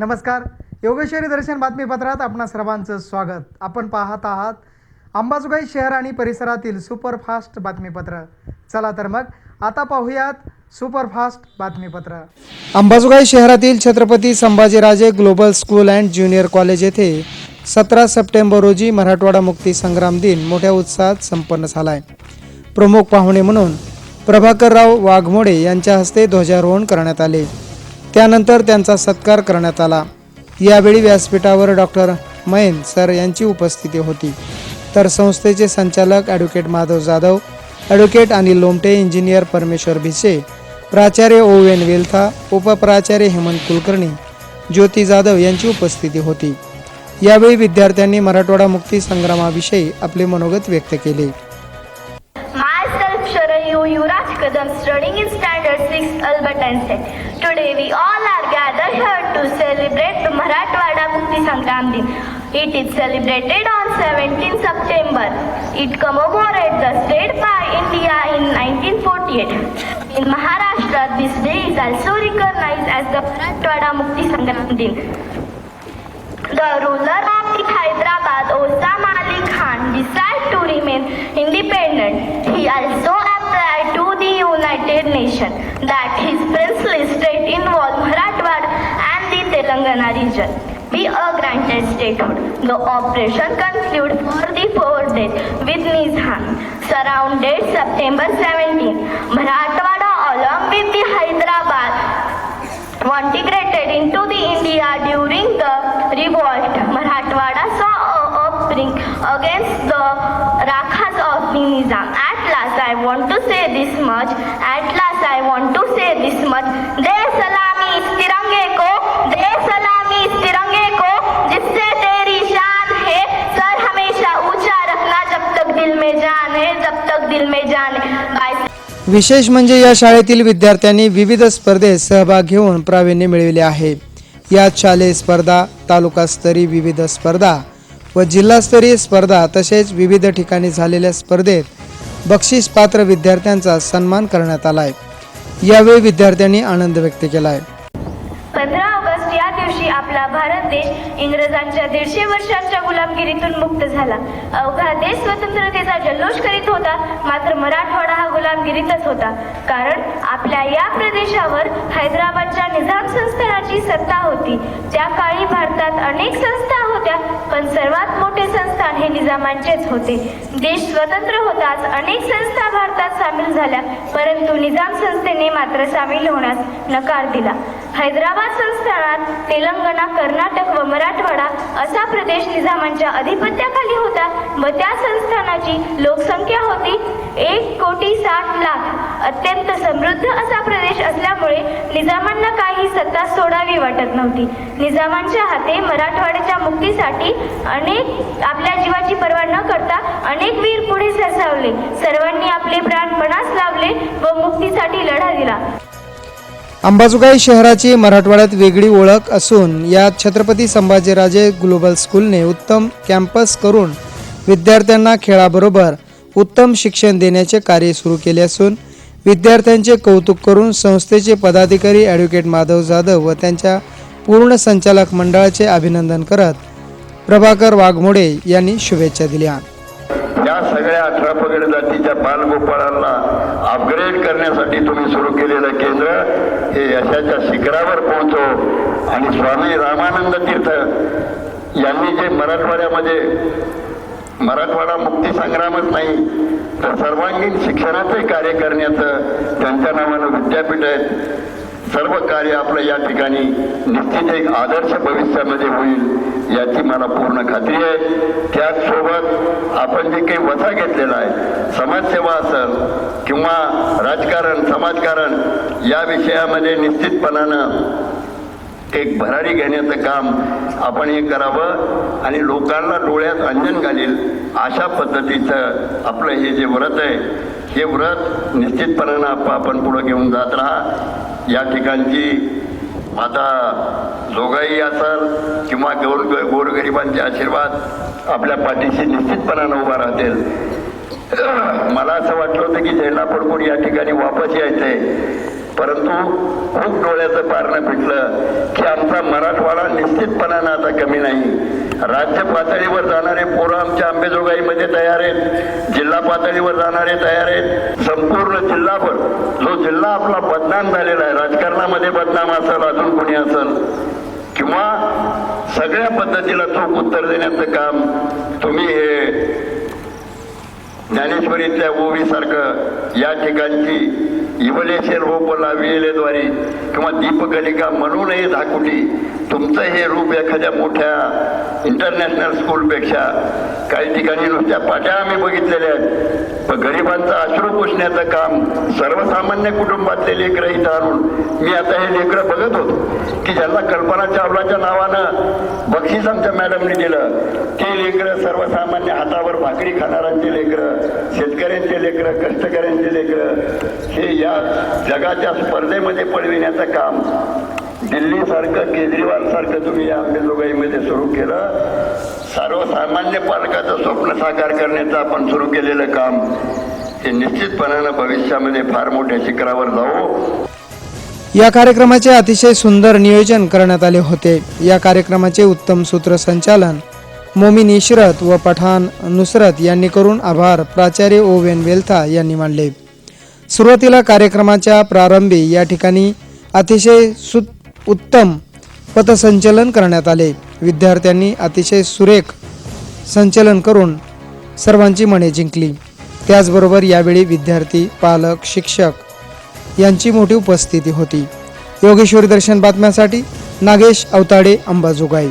नमस्कार. योगेश्वरी दर्शन बातमीपत्रात आपणा सर्वांचं स्वागत. आपण पाहत आहात अंबाजोगाई शहर आणि परिसरातील सुपरफास्ट बातमीपत्र. चला तर मग आता पाहूयात सुपरफास्ट बातमीपत्र. अंबाजोगाई शहरातील Chhatrapati Sambhajiraje global school and junior college येथे सतरा सप्टेंबर रोजी मराठवाडा मुक्ती संग्राम दिन मोठ्या उत्साहात संपन्न झाला आहे प्रमुख पाहुणे म्हणून प्रभाकरराव वाघमोडे यांच्या हस्ते ध्वजारोहण करण्यात आले. त्यानंतर त्यांचा सत्कार करण्यात आला. यावेळी व्यासपीठावर डॉक्टर मैन सर यांची उपस्थिती होती. तर संस्थेचे संचालक advocate Madhav Jadhav advocate Anil Lomte engineer Parmeshwar Bhise प्राचार्य ओ एन वेल्था उपप्राचार्य हेमंत कुलकर्णी ज्योती जाधव यांची उपस्थिती होती. यावेळी विद्यार्थ्यांनी मराठवाडा मुक्ती संग्रामाविषयी आपले मनोगत व्यक्त केले. Myself Sharayu Yuvraj Kadam studying in standard 6 Albert Einstein. Today we all are gathered here to celebrate the Marathwada Mukti Sangram Din. It is celebrated on 17 September. It commemorates the state by India in 1948. In Maharashtra, this day is also recognized as the Marathwada Mukti Sangram Din. The ruler of the Hyderabad, Osam Ali Khan, decided to remain independent. He also United Nations that his princely state involved Marathwad and the Telangana region be a granted statehood. The operation concluded for the four days with Nizam. Surrounded September 17, Marathwada along with the Hyderabad integrated into the India during the revolt. Marathwada saw a uprising against the Rakhas of the Nizam. I want to say this much. At last, I want to say this much. दे सलामी इस तिरंगे को, दे सलामी इस तिरंगे को, जिससे तेरी शान है. Sir हमेशा ऊंचा रखना जब तक दिल में जान है, जब तक दिल में जान है. विशेष म्हणजे या शाळेतील विद्यार्थ्यांनी विविध स्पर्धेत सहभाग घेऊन प्रावीण्य मिळविले आहे यात शालेय स्पर्धा तालुकास्तरीय विविध स्पर्धा व जिल्हास्तरीय स्पर्धा तसेच विविध ठिकाणी झालेल्या स्पर्धेत बक्षीस पात्र विद्यार्थ्यांचा सन्मान करण्यात आला आहे यावेळी विद्यार्थ्यांनी आनंद व्यक्त केला आहे पंधरा ऑगस्ट या दिवशी आपला भारत देश इंग्रजांच्या दीडशे वर्षांच्या गुलामगिरीतून मुक्त झाला. अवघा देश स्वतंत्रतेचा जल्लोष करीत होता मात्र मराठवाडा कामगिरीतच होता. कारण आपल्या या प्रदेशावर हैदराबादच्या निजाम संस्थानाची सत्ता होती. त्या काळी भारतात अनेक संस्था होत्या पण सर्वात मोठे संस्थान हे निजामांचेच होते. देश स्वतंत्र होताच अनेक संस्था भारतात सामील झाल्या परंतु निजाम संस्थेने मात्र सामील होण्यास नकार दिला. हैदराबाद संस्थानात तेलंगणा कर्नाटक व मराठवाडा असा प्रदेश निजामांच्या अधिपत्याखाली होता. व त्या संस्थानाची लोकसंख्या होती एक कोटी साठ लाख. अत्यंत समृद्ध असा प्रदेश असल्यामुळे निजामांना काही सत्ता सोडावी वाटत नव्हती. निजामांच्या हाते मराठवाड्याच्या मुक्तीसाठी अनेक आपल्या जीवाची पर्वा न करता अनेक वीर पुढे सरसावले. सर्वांनी आपले प्राण पणास लावले व मुक्तीसाठी लढा दिला. अंबाजोगाई शहराची मराठवाड्यात वेगळी ओळख असून यात छत्रपती संभाजीराजे ग्लोबल स्कूलने उत्तम कॅम्पस करून विद्यार्थ्यांना खेळाबरोबर उत्तम शिक्षण देण्याचे कार्य सुरू केले असून विद्यार्थ्यांचे कौतुक करून संस्थेचे पदाधिकारी ॲडव्होकेट माधव जाधव व त्यांच्या पूर्ण संचालक मंडळाचे अभिनंदन करत प्रभाकर वाघमोडे यांनी शुभेच्छा दिल्या. सगळ्या अठरा पगड जातीच्या बालगोपाळांना अपग्रेड करण्यासाठी तुम्ही सुरू केलेलं केंद्र हे यशाच्या शिखरावर पोहोचो. आणि स्वामी रामानंद तीर्थ यांनी जे मराठवाड्यामध्ये मराठवाडा मुक्ती संग्रामच नाही तर सर्वांगीण शिक्षणाचे कार्य करण्याचं त्यांच्या नावानं विद्यापीठ आहे. सर्व कार्य आपलं या ठिकाणी निश्चित एक आदर्श भविष्यामध्ये होईल. याची मला पूर्ण खात्री आहे. त्याचसोबत आपण जे काही वसा घेतलेला आहे समाजसेवा असेल किंवा राजकारण समाजकारण या विषयामध्ये निश्चितपणानं एक भरारी घेण्याचं काम आपण हे करावं आणि लोकांना डोळ्यात अंजन घालील अशा पद्धतीचं आपलं हे जे व्रत आहे हे व्रत निश्चितपणानं आप- आपण पुढं घेऊन जात राहा. या ठिकाणची आता जोगाई असाल किंवा गोर गोरगरिबांचे आशीर्वाद आपल्या पाठीशी निश्चितपणानं उभा राहतील. मला असं वाटलं होतं की झेंडा फडकून या ठिकाणी वापस यायचं आहे परंतु खूप डोळ्याचं पारणं फिटलं की आमचा मराठवाडा निश्चितपणानं आता कमी नाही. राज्य पातळीवर जाणारे पोरं आमच्या आंबेजोगाईमध्ये तयार आहेत. जिल्हा पातळीवर जाणारे तयार आहेत. संपूर्ण जिल्हाभर जो जिल्हा आपला बदनाम झालेला आहे राजकारणामध्ये बदनाम असेल अजून कोणी असेल किंवा सगळ्या पद्धतीला चोख उत्तर देण्याचं काम तुम्ही हे ज्ञानेश्वरीतल्या ओवी सारखं या ठिकाणची इवलेशे रोप हो लाविलेद्वारे किंवा दीपकलिका म्हणूनही धाकुटी तुमचं हे रूप एखाद्या मोठ्या इंटरनॅशनल स्कूलपेक्षा काही ठिकाणी नुसत्या पाट्या आम्ही बघितलेल्या आहेत. पण गरिबांचं अश्रू पुसण्याचं काम सर्वसामान्य कुटुंबातले लेकरं इथं आणून मी आता हे लेकरं बघत होतो की ज्यांना कल्पना चावलाच्या नावानं बक्षीस आमच्या मॅडमने दिलं ते लेकरं सर्वसामान्य हातावर भाकरी खाणाऱ्यांचे लेकरं शेतकऱ्यांचे लेकरं कष्टकऱ्यांचे लेकरं हे या जगाच्या स्पर्धेमध्ये पळविण्याचं काम दिल्लीसारखं केजरीवाल सारखं तुम्ही या अंबेजोगाईमध्ये सुरू केलं. सर्वसामान्य पालकाचं स्वप्न साकार करण्याचं आपण सुरू केलेलं काम हे निश्चितपणानं भविष्यामध्ये फार मोठ्या शिखरावर जाऊ या कार्यक्रमाचे अतिशय सुंदर नियोजन करण्यात आले होते. या कार्यक्रमाचे उत्तम सूत्रसंचालन मोमिन इशरत व पठाण नुसरत यांनी करून आभार प्राचार्य ओ ओवेन वेल्था यांनी मानले. सुरुवातीला कार्यक्रमाच्या प्रारंभी या ठिकाणी अतिशय सु उत्तम पथसंचलन करण्यात आले. विद्यार्थ्यांनी अतिशय सुरेख संचलन करून सर्वांची मने जिंकली. त्याचबरोबर यावेळी विद्यार्थी पालक शिक्षक यांची मोठी उपस्थिती होती. योगेश्वरी दर्शन बातम्यासाठी नागेश अवताडे अंबाजोगाई.